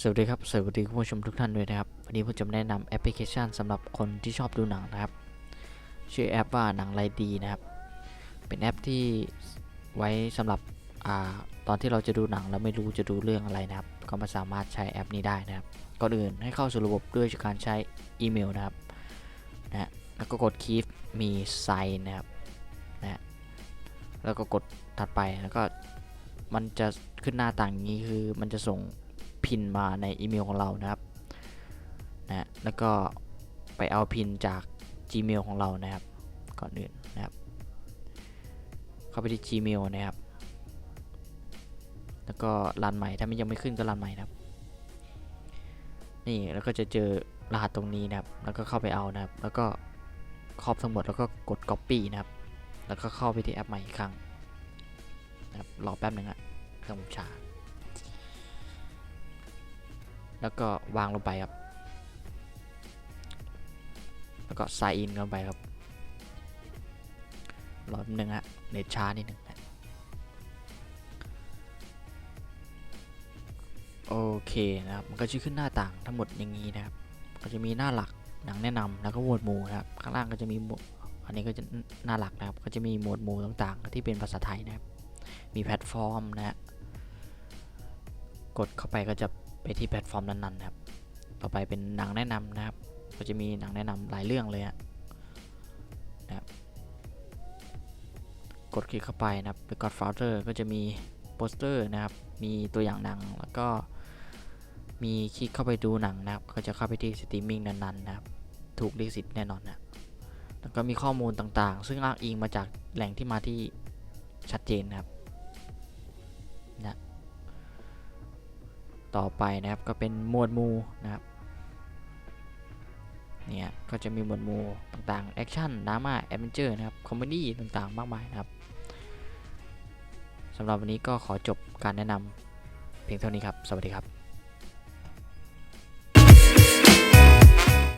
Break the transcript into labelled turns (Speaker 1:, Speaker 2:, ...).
Speaker 1: สวัสดีครับ สวัสดีคุณผู้ชมทุกท่านด้วยนะครับ วันนี้ผมจะมาแนะนำแอปพลิเคชันสำหรับคนที่ชอบดูหนังนะครับ ชื่อแอปว่าหนังไรดีนะครับ เป็นแอปที่ไว้สำหรับอตอนที่เราจะดูหนังแล้วไม่รู้จะดูเรื่องอะไรนะครับ ก็มาสามารถใช้แอปนี้ได้นะครับ ก่อนอื่นให้เข้าสู่ระบบด้วยการใช้อีเมลนะครับนะแล้วก็กด keep มี sign นะครับนะแล้วก็กดถัดไปแล้วก็มันจะขึ้นหน้าต่างนี้คือมันจะส่ง พินมาในอีเมลของเรานะครับนะแล้วก็ไปเอาพินจาก Gmail ของเรานะครับก่อนอื่นนะครับเข้าไปที่ Gmail นะครับ แล้วก็รันใหม่ถ้ามันยังไม่ขึ้นก็รันใหม่นะครับนี่แล้วก็จะเจอรหัสตรงนี้นะครับ แล้วก็เข้าไปเอานะครับ แล้วก็ครอบทั้งหมดแล้วก็กด Copy นะครับ แล้วก็เข้าไปที่แอปใหม่อีกครั้งนะครับรอแป๊บหนึ่งอะเครื่องผมช้า แล้วก็วางลงไปครับ แล้วก็ sign in ลงไปครับรอแป๊บนึงฮะเน็ตช้านิดนึงโอเคนะครับ มันก็จะขึ้นหน้าต่างทั้งหมดอย่างนี้นะครับ ก็จะมีหน้าหลักหนังแนะนำแล้วก็หมวดหมู่นะครับ ข้างล่างก็จะมีอันนี้ก็จะหน้าหลักนะครับ ก็จะมีหมวดหมู่ต่างๆ ที่เป็นภาษาไทยนะครับ มีแพลตฟอร์มนะฮะ กดเข้าไปก็จะ ไปที่แพลตฟอร์มนั้นๆนะครับ ต่อไปเป็นหนังแนะนำนะครับ ก็จะมีหนังแนะนำหลายเรื่องเลยอะนะครับ กดคลิกเข้าไปนะครับไป Godfather ก็จะมีโปสเตอร์นะครับ มีตัวอย่างหนังแล้วก็มีคลิกเข้าไปดูหนังนะครับ ก็จะเข้าไปที่สตรีมมิ่งนั้นๆนะครับ ถูกลิขสิทธิ์แน่นอนนะแล้วก็มีข้อมูลต่างๆ ซึ่งอ้างอิงมาจากแหล่งที่มาที่ชัดเจนนะครับนะ ต่อไปนะครับก็เป็นหมวดหมู่นะครับเนี่ยก็จะมีหมวดหมู่ต่างๆแอคชั่นดราม่าแอดเวนเจอร์นะครับคอมเมดี้ต่างๆ มากมายนะครับสำหรับวันนี้ก็ขอจบการแนะนำเพียงเท่านี้ครับ สวัสดีครับ